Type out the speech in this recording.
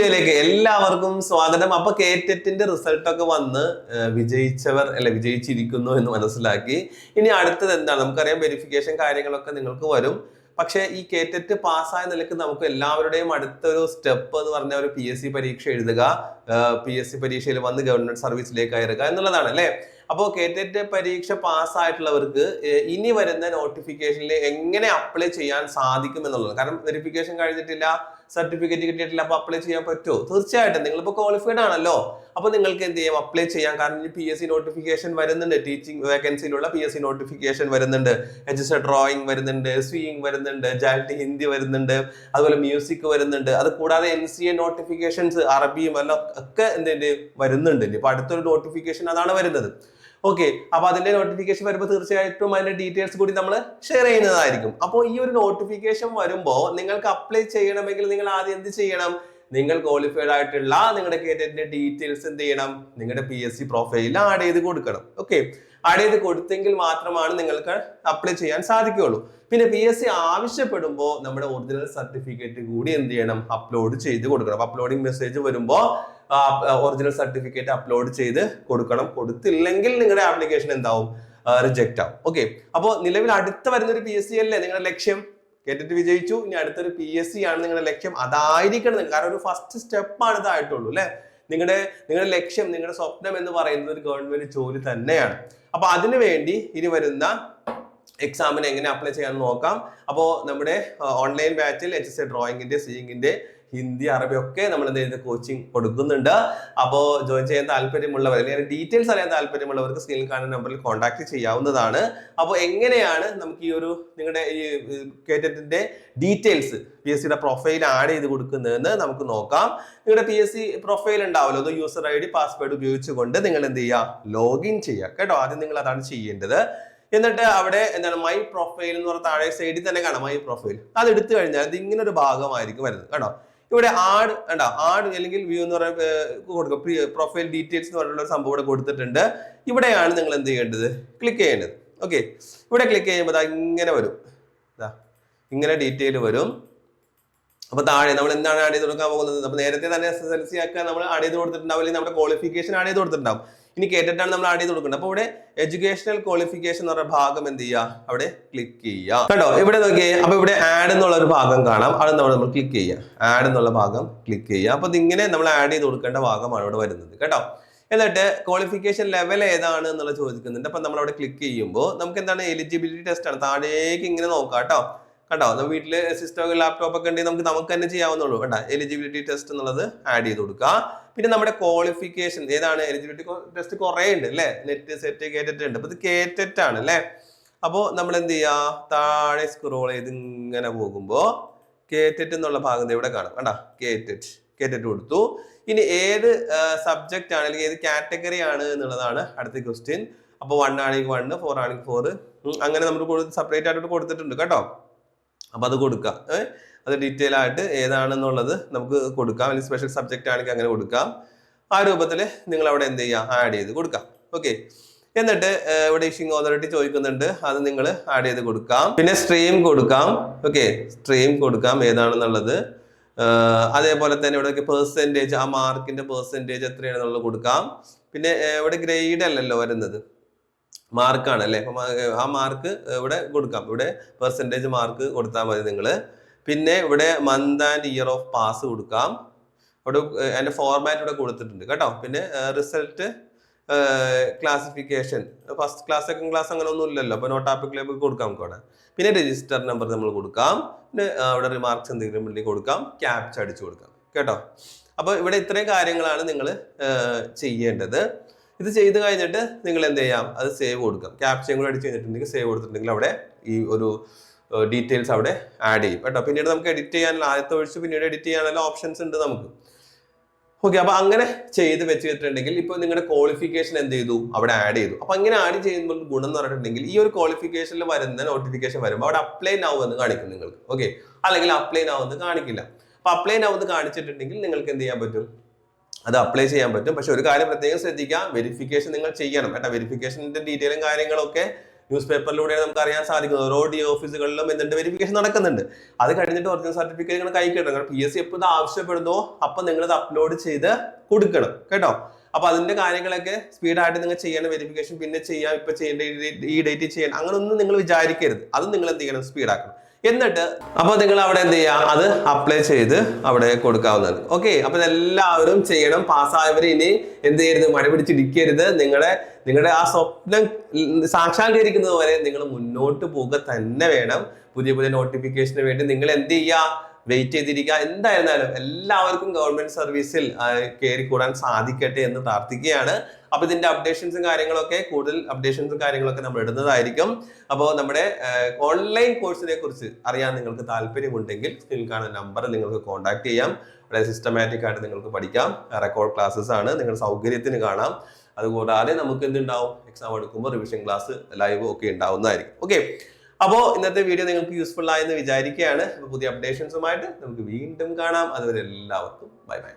വീഡിയോയിലേക്ക് എല്ലാവർക്കും സ്വാഗതം. അപ്പൊ കേറ്ററ്റിന്റെ റിസൾട്ട് ഒക്കെ വന്ന് വിജയിച്ചവർ അല്ലെ വിജയിച്ചിരിക്കുന്നു എന്ന് മനസ്സിലാക്കി. ഇനി അടുത്തത് എന്താണ്? നമുക്കറിയാം വെരിഫിക്കേഷൻ കാര്യങ്ങളൊക്കെ നിങ്ങൾക്ക് വരും. പക്ഷേ ഈ കേറ്ററ്റ് പാസ്സായ നിലയ്ക്ക് നമുക്ക് എല്ലാവരുടെയും അടുത്തൊരു സ്റ്റെപ്പ് എന്ന് പറഞ്ഞ ഒരു പി എസ് സി പരീക്ഷ എഴുതുക പി എസ് സി പരീക്ഷയിൽ വന്ന് ഗവൺമെന്റ് സർവീസിലേക്ക് കയറുക എന്നുള്ളതാണ് അല്ലേ? അപ്പോൾ കേറ്ററ്റ് പരീക്ഷ പാസ്സായിട്ടുള്ളവർക്ക് ഇനി വരുന്ന നോട്ടിഫിക്കേഷനിൽ എങ്ങനെ അപ്ലൈ ചെയ്യാൻ സാധിക്കും എന്നുള്ളത്. കാരണം വെരിഫിക്കേഷൻ കഴിഞ്ഞിട്ടില്ല സർട്ടിഫിക്കറ്റ് കിട്ടിയിട്ടില്ല അപ്പോൾ അപ്ലൈ ചെയ്യാൻ പറ്റുമോ തീർച്ചയായിട്ടും. നിങ്ങളിപ്പോൾ ക്വാളിഫൈഡ് ആണല്ലോ. അപ്പോൾ നിങ്ങൾക്ക് എന്ത് ചെയ്യാം? അപ്ലൈ ചെയ്യാം. കാരണം ഇനി പി എസ് സി നോട്ടിഫിക്കേഷൻ വരുന്നുണ്ട്. ടീച്ചിങ് വേക്കൻസിയിലുള്ള പി എസ് സി നോട്ടിഫിക്കേഷൻ വരുന്നുണ്ട്. എച്ച് എസ് ഡ്രോയിങ് വരുന്നുണ്ട് സ്വിങ് വരുന്നുണ്ട് ജാൽറ്റി ഹിന്ദി വരുന്നുണ്ട് അതുപോലെ മ്യൂസിക് വരുന്നുണ്ട്. അത് കൂടാതെ എൻ സി എ നോട്ടിഫിക്കേഷൻസ് അറബിയും എല്ലാം ഒക്കെ എന്തെങ്കിലും വരുന്നുണ്ട്. ഇപ്പൊ അടുത്തൊരു നോട്ടിഫിക്കേഷൻ അതാണ് വരുന്നത്. ഓക്കെ അപ്പൊ അതിന്റെ നോട്ടിഫിക്കേഷൻ വരുമ്പോൾ തീർച്ചയായിട്ടും അതിന്റെ ഡീറ്റെയിൽസ് കൂടി നമ്മൾ ഷെയർ ചെയ്യുന്നതായിരിക്കും. അപ്പോൾ ഈ ഒരു നോട്ടിഫിക്കേഷൻ വരുമ്പോൾ നിങ്ങൾക്ക് അപ്ലൈ ചെയ്യണമെങ്കിൽ നിങ്ങൾ ആദ്യം എന്ത് ചെയ്യണം? നിങ്ങൾ ക്വാളിഫൈഡ് ആയിട്ടുള്ള നിങ്ങളുടെ കേറ്ററ്റിന്റെ ഡീറ്റെയിൽസ് എന്ത് ചെയ്യണം? നിങ്ങളുടെ പി എസ് സി പ്രൊഫൈലിൽ ആഡ് ചെയ്ത് കൊടുക്കണം. ഓക്കെ ആഡ് ചെയ്ത് കൊടുത്തെങ്കിൽ മാത്രമാണ് നിങ്ങൾക്ക് അപ്ലൈ ചെയ്യാൻ സാധിക്കുകയുള്ളൂ. പിന്നെ പി എസ് സി ആവശ്യപ്പെടുമ്പോൾ നമ്മുടെ ഒറിജിനൽ സർട്ടിഫിക്കറ്റ് കൂടി എന്ത് ചെയ്യണം? അപ്ലോഡ് ചെയ്ത് കൊടുക്കണം. അപ്ലോഡിംഗ് മെസ്സേജ് വരുമ്പോൾ ഒറിജിനൽ സർട്ടിഫിക്കറ്റ് അപ്ലോഡ് ചെയ്ത് കൊടുക്കണം. കൊടുത്തില്ലെങ്കിൽ നിങ്ങളുടെ ആപ്ലിക്കേഷൻ എന്താവും? റിജക്റ്റ് ആവും. ഓക്കെ അപ്പോൾ നിലവിൽ അടുത്ത വരുന്ന ഒരു പി എസ് സി അല്ലേ നിങ്ങളുടെ ലക്ഷ്യം? കേട്ടിട്ട് വിജയിച്ചു. ഇനി അടുത്തൊരു പി എസ് സി ആണ് നിങ്ങളുടെ ലക്ഷ്യം. അതായിരിക്കണം. കാരണം ഒരു ഫസ്റ്റ് സ്റ്റെപ്പാണ് ഇതായിട്ടുള്ളൂ അല്ലെ? നിങ്ങളുടെ നിങ്ങളുടെ ലക്ഷ്യം നിങ്ങളുടെ സ്വപ്നം എന്ന് പറയുന്നത് ഒരു ഗവൺമെന്റ് ജോലി തന്നെയാണ്. അപ്പൊ അതിനു വേണ്ടി ഇനി വരുന്ന എക്സാമിന് എങ്ങനെ അപ്ലൈ ചെയ്യാമെന്ന് നോക്കാം. അപ്പോൾ നമ്മുടെ ഓൺലൈൻ ബാച്ചിൽ എച്ച് എസ് എ ഡ്രോയിങ്ങിന്റെ സീയിങ്ങിന്റെ ഹിന്ദി അറബി ഒക്കെ നമ്മൾ എന്ത് ചെയ്യുന്നത് കോച്ചിങ് കൊടുക്കുന്നുണ്ട്. അപ്പോൾ ജോയിൻ ചെയ്യാൻ താല്പര്യമുള്ളവർ അല്ലെങ്കിൽ ഡീറ്റെയിൽസ് അറിയാൻ താല്പര്യമുള്ളവർക്ക് സ്ക്രീനിൽ കാണുന്ന നമ്പറിൽ കോൺടാക്ട് ചെയ്യാവുന്നതാണ്. അപ്പോൾ എങ്ങനെയാണ് നമുക്ക് ഈ ഒരു നിങ്ങളുടെ ഈ കേറ്റത്തിന്റെ ഡീറ്റെയിൽസ് പി എസ് സിയുടെ പ്രൊഫൈൽ ആഡ് ചെയ്ത് കൊടുക്കുന്നതെന്ന് നമുക്ക് നോക്കാം. നിങ്ങളുടെ പി എസ് സി പ്രൊഫൈൽ ഉണ്ടാവുമല്ലോ അത് യൂസർ ഐ ഡി പാസ്വേഡ് ഉപയോഗിച്ചുകൊണ്ട് നിങ്ങൾ എന്ത് ചെയ്യുക? ലോഗിൻ ചെയ്യുക. കേട്ടോ? ആദ്യം നിങ്ങൾ അതാണ് ചെയ്യേണ്ടത്. എന്നിട്ട് അവിടെ എന്താണ്? മൈ പ്രൊഫൈൽ എന്ന് പറഞ്ഞ താഴെ സൈഡിൽ തന്നെ കാണാം. മൈ പ്രൊഫൈൽ അത് എടുത്തു കഴിഞ്ഞാൽ ഇത് ഇങ്ങനെ ഒരു ഭാഗമായിരിക്കും വരുന്നത്. കേട്ടോ? ഇവിടെ ആഡ് കണ്ടോ? ആഡ് അല്ലെങ്കിൽ വ്യൂ എന്ന് പറയുന്ന കൊടുക്കും. പ്രൊഫൈൽ ഡീറ്റെയിൽസ് എന്ന് പറഞ്ഞിട്ടുള്ള ഒരു സംഭവം ഇവിടെ കൊടുത്തിട്ടുണ്ട്. ഇവിടെയാണ് നിങ്ങൾ എന്ത് ചെയ്യേണ്ടത്? ക്ലിക്ക് ചെയ്യേണ്ടത്. ഓക്കെ ഇവിടെ ക്ലിക്ക് ചെയ്യുമ്പോൾ ഇങ്ങനെ വരും. ഇങ്ങനെ ഡീറ്റെയിൽ വരും. അപ്പൊ താഴെ നമ്മൾ എന്താണ് ആഡ് ചെയ്ത് കൊടുക്കാൻ പോകുന്നത്? അപ്പൊ നേരത്തെ തന്നെ എസ് എസ് എൽ സി ആക്കാൻ നമ്മൾ ആഡ് ചെയ്ത് കൊടുത്തിട്ടുണ്ടാവും. അല്ലെങ്കിൽ നമ്മുടെ ക്വാളിഫിക്കേഷൻ ആഡ് ചെയ്ത് കൊടുത്തിട്ടുണ്ടാവും. ഇനി കേട്ടിട്ടാണ് നമ്മൾ ആഡ് ചെയ്ത് കൊടുക്കുന്നത് അപ്പൊ ഇവിടെ എഡ്യൂക്കേഷണൽ ക്വാളിഫിക്കേഷൻ എന്ന് പറയുന്ന ഭാഗം എന്ത് ചെയ്യുക? അവിടെ ക്ലിക്ക് ചെയ്യുക. കണ്ടോ? ഇവിടെ നോക്കിയേ അപ്പൊ ഇവിടെ ആഡ് എന്നുള്ള ഒരു ഭാഗം കാണാം. അത് നമ്മൾ നമ്മൾ ക്ലിക്ക് ചെയ്യുക. ആഡ് എന്നുള്ള ഭാഗം ക്ലിക്ക് ചെയ്യുക. അപ്പൊ ഇങ്ങനെ നമ്മൾ ആഡ് ചെയ്ത് കൊടുക്കേണ്ട ഭാഗമാണ് ഇവിടെ വരുന്നത്. കേട്ടോ? എന്നിട്ട് ക്വാളിഫിക്കേഷൻ ലെവൽ ഏതാണ് എന്നുള്ളത് ചോദിക്കുന്നുണ്ട്. അപ്പൊ നമ്മൾ അവിടെ ക്ലിക്ക് ചെയ്യുമ്പോൾ നമുക്ക് എന്താണ്? എലിജിബിലിറ്റി ടെസ്റ്റ് ആണ്. താഴേക്ക് ഇങ്ങനെ നോക്കാം കേട്ടോ. കണ്ടോ? നമ്മൾ വീട്ടിൽ സിസ്റ്റം ലാപ്ടോപ്പ് ഒക്കെ ഉണ്ടെങ്കിൽ നമുക്ക് നമുക്ക് തന്നെ ചെയ്യാവുന്നുള്ളൂ കേട്ടോ എലിജിബിലിറ്റി ടെസ്റ്റ് എന്നുള്ളത് ആഡ് ചെയ്ത് കൊടുക്കുക. പിന്നെ നമ്മുടെ ക്വാളിഫിക്കേഷൻ ഏതാണ്? എലിജിബിലിറ്റി ടെസ്റ്റ് കുറേ ഉണ്ട് അല്ലേ? നെറ്റ് സെറ്റ് കേറ്ററ്റ് ഉണ്ട്. അപ്പൊ ഇത് കേറ്ററ്റ് ആണ് അല്ലേ? അപ്പോൾ നമ്മൾ എന്ത് ചെയ്യാ താഴെ സ്ക്രോൾ ചെയ്ത് ഇങ്ങനെ പോകുമ്പോൾ കേറ്ററ്റ് എന്നുള്ള ഭാഗം ഇവിടെ കാണാം. കേട്ടോ കേറ്ററ്റ് കേറ്ററ്റ് കൊടുത്തു. ഇനി ഏത് സബ്ജക്റ്റ് ആണ്? അല്ലെങ്കിൽ ഏത് കാറ്റഗറി ആണ് എന്നുള്ളതാണ് അടുത്ത ക്വസ്റ്റ്യൻ അപ്പോൾ വൺ ആണെങ്കിൽ വൺ ഫോർ ആണെങ്കിൽ ഫോർ അങ്ങനെ നമ്മൾ സെപ്പറേറ്റ് ആയിട്ട് കൊടുത്തിട്ടുണ്ട്. കേട്ടോ അപ്പൊ അത് കൊടുക്കാം. അത് ഡീറ്റെയിൽ ആയിട്ട് ഏതാണെന്നുള്ളത് നമുക്ക് കൊടുക്കാം. അല്ലെങ്കിൽ സ്പെഷ്യൽ സബ്ജക്റ്റ് ആണെങ്കിൽ അങ്ങനെ കൊടുക്കാം. ആ രൂപത്തിൽ നിങ്ങൾ അവിടെ എന്ത് ചെയ്യാം? ആഡ് ചെയ്ത് കൊടുക്കാം. ഓക്കെ എന്നിട്ട് ഇവിടെ ഇഷിംഗ് ഓതോറിറ്റി ചോദിക്കുന്നുണ്ട്. അത് നിങ്ങൾ ആഡ് ചെയ്ത് കൊടുക്കാം. പിന്നെ സ്ട്രീം കൊടുക്കാം. ഓക്കെ സ്ട്രീം കൊടുക്കാം ഏതാണെന്നുള്ളത്. അതേപോലെ തന്നെ ഇവിടെ പെർസെന്റേജ് ആ മാർക്കിന്റെ പെർസെന്റേജ് എത്രയാണെന്നുള്ളത് കൊടുക്കാം. പിന്നെ ഇവിടെ ഗ്രേഡ് അല്ലല്ലോ വരുന്നത്. മാർക്കാണ് അല്ലേ ആ മാർക്ക് ഇവിടെ കൊടുക്കാം. ഇവിടെ പെർസെന്റേജ് മാർക്ക് കൊടുത്താൽ മതി നിങ്ങൾ പിന്നെ ഇവിടെ month and year of pass കൊടുക്കാം. അവിടെ അതിന്റെ ഫോർമാറ്റ് ഇവിടെ കൊടുത്തിട്ടുണ്ട് കേട്ടോ. പിന്നെ result classification first class second class അങ്ങനെ ഒന്നും ഇല്ലല്ലോ. അപ്പോൾ നോട്ട് ആപ്പിക്കലേക്ക് കൊടുക്കാം നമുക്ക് പിന്നെ രജിസ്റ്റർ നമ്പർ നമ്മൾ കൊടുക്കാം. പിന്നെ അവിടെ റിമാർക്സ് എന്തെങ്കിലും വേണ്ടി കൊടുക്കാം. ക്യാപ്ച കൊടുക്കാം. കേട്ടോ? അപ്പോൾ ഇവിടെ ഇത്രയും കാര്യങ്ങളാണ് നിങ്ങൾ ചെയ്യേണ്ടത്. ഇത് ചെയ്ത് കഴിഞ്ഞിട്ട് നിങ്ങൾ എന്ത് ചെയ്യാം? അത് സേവ് കൊടുക്കാം. ക്യാപ്ചയും കൂടെ അടിച്ച് കഴിഞ്ഞിട്ടുണ്ടെങ്കിൽ സേവ് കൊടുത്തിട്ടുണ്ടെങ്കിൽ അവിടെ ഈ ഒരു ഡീറ്റെയിൽസ് അവിടെ ആഡ് ചെയ്യും. കേട്ടോ? പിന്നീട് നമുക്ക് എഡിറ്റ് ചെയ്യാനുള്ള ആദ്യത്തെ ഒഴിച്ച് പിന്നീട് എഡിറ്റ് ചെയ്യാനുള്ള ഓപ്ഷൻസ് ഉണ്ട് നമുക്ക്. ഓക്കെ അപ്പൊ അങ്ങനെ ചെയ്ത് വെച്ചിട്ടുണ്ടെങ്കിൽ ഇപ്പൊ നിങ്ങളുടെ ക്വാളിഫിക്കേഷൻ എന്ത് ചെയ്തു? അവിടെ ആഡ് ചെയ്തു. അപ്പൊ അങ്ങനെ ആഡ് ചെയ്യുമ്പോൾ ഗുണം എന്ന് പറഞ്ഞിട്ടുണ്ടെങ്കിൽ ഈ ഒരു ക്വാളിഫിക്കേഷനിൽ വരുന്ന നോട്ടിഫിക്കേഷൻ വരുമ്പോൾ അവിടെ അപ്ലൈ നൗ എന്ന് കാണിക്കും നിങ്ങൾക്ക്. ഓക്കെ അല്ലെങ്കിൽ അപ്ലൈ നൗ എന്ന് കാണിക്കില്ല. അപ്പൊ അപ്ലൈ നൗ എന്ന് കാണിച്ചിട്ടുണ്ടെങ്കിൽ നിങ്ങൾക്ക് എന്ത് ചെയ്യാൻ പറ്റും? അത് അപ്ലൈ ചെയ്യാൻ പറ്റും. പക്ഷെ ഒരു കാര്യം പ്രത്യേകം ശ്രദ്ധിക്കാം. വെരിഫിക്കേഷൻ നിങ്ങൾ ചെയ്യണം കേട്ടോ. വെരിഫിക്കേഷന്റെ ഡീറ്റെയിലും കാര്യങ്ങളൊക്കെ ന്യൂസ് പേപ്പറിലൂടെയാണ് നമുക്ക് അറിയാൻ സാധിക്കുന്നത്. ഓരോ ഡി ഓഫീസുകളിലും എന്തുണ്ട്? വെരിഫിക്കേഷൻ നടക്കുന്നുണ്ട്. അത് കഴിഞ്ഞിട്ട് ഒറിജിനൽ സർട്ടിഫിക്കറ്റ് നിങ്ങൾ കൈ കിട്ടണം. പി എസ് സി എപ്പോൾ ഇത് ആവശ്യപ്പെടുന്നോ അപ്പൊ നിങ്ങൾ അത് അപ്ലോഡ് ചെയ്ത് കൊടുക്കണം കേട്ടോ. അപ്പൊ അതിന്റെ കാര്യങ്ങളൊക്കെ സ്പീഡായിട്ട് നിങ്ങൾ ചെയ്യണം. വെരിഫിക്കേഷൻ പിന്നെ ചെയ്യാം. ഇപ്പൊ ചെയ്യേണ്ട ഈ ഡേറ്റ് ഈ ഡേറ്റിൽ ചെയ്യണം. അങ്ങനെ ഒന്നും നിങ്ങൾ വിചാരിക്കരുത്. അത് നിങ്ങൾ എന്ത് ചെയ്യണം? സ്പീഡാക്കണം എന്നിട്ട് അപ്പോൾ നിങ്ങൾ അവിടെ എന്ത് ചെയ്യുക അത് അപ്ലൈ ചെയ്ത് അവിടെ കൊടുക്കാവുന്നതാണ്. ഓക്കെ അപ്പൊ എല്ലാവരും ചെയ്യണം. പാസ്സായവർ ഇനി എന്ത് ചെയ്യരുത്? മഴ പിടിച്ചിരിക്കരുത് നിങ്ങളുടെ നിങ്ങളുടെ ആ സ്വപ്നം സാക്ഷാത്കരിക്കുന്നത് വരെ നിങ്ങൾ മുന്നോട്ട് പോകുക തന്നെ വേണം. പുതിയ പുതിയ നോട്ടിഫിക്കേഷന് വേണ്ടി നിങ്ങൾ എന്ത് ചെയ്യുക വെയിറ്റ് ചെയ്തിരിക്കുക. എന്തായിരുന്നാലും എല്ലാവർക്കും ഗവൺമെന്റ് സർവീസിൽ കയറി കൂടാൻ സാധിക്കട്ടെ എന്ന് പ്രാർത്ഥിക്കുകയാണ്. അപ്പൊ ഇതിന്റെ അപ്ഡേഷൻസും കാര്യങ്ങളൊക്കെ കൂടുതൽ അപ്ഡേഷൻസും കാര്യങ്ങളൊക്കെ നമ്മൾ ഇടുന്നതായിരിക്കും. അപ്പോൾ നമ്മുടെ ഓൺലൈൻ കോഴ്സിനെ കുറിച്ച് അറിയാൻ നിങ്ങൾക്ക് താല്പര്യമുണ്ടെങ്കിൽ സ്ക്രീനിൽ കാണുന്ന നമ്പർ നിങ്ങൾക്ക് കോൺടാക്ട് ചെയ്യാം. വളരെ സിസ്റ്റമാറ്റിക് ആയിട്ട് നിങ്ങൾക്ക് പഠിക്കാം. റെക്കോർഡ് ക്ലാസ്സസ് ആണ്. നിങ്ങളുടെ സൗകര്യത്തിന് കാണാം. അതുകൂടാതെ നമുക്ക് എന്തുണ്ടാവും? എക്സാം എടുക്കുമ്പോൾ റിവിഷൻ ക്ലാസ് ലൈവ് ഒക്കെ ഉണ്ടാവുന്നതായിരിക്കും. ഓക്കെ അപ്പോൾ ഇന്നത്തെ വീഡിയോ നിങ്ങൾക്ക് യൂസ്ഫുൾ ആയെന്ന് വിചാരിക്കുകയാണ്. പുതിയ അപ്ഡേഷൻസുമായിട്ട് നമുക്ക് വീണ്ടും കാണാം. അതുവരെ എല്ലാവർക്കും ബൈ ബൈ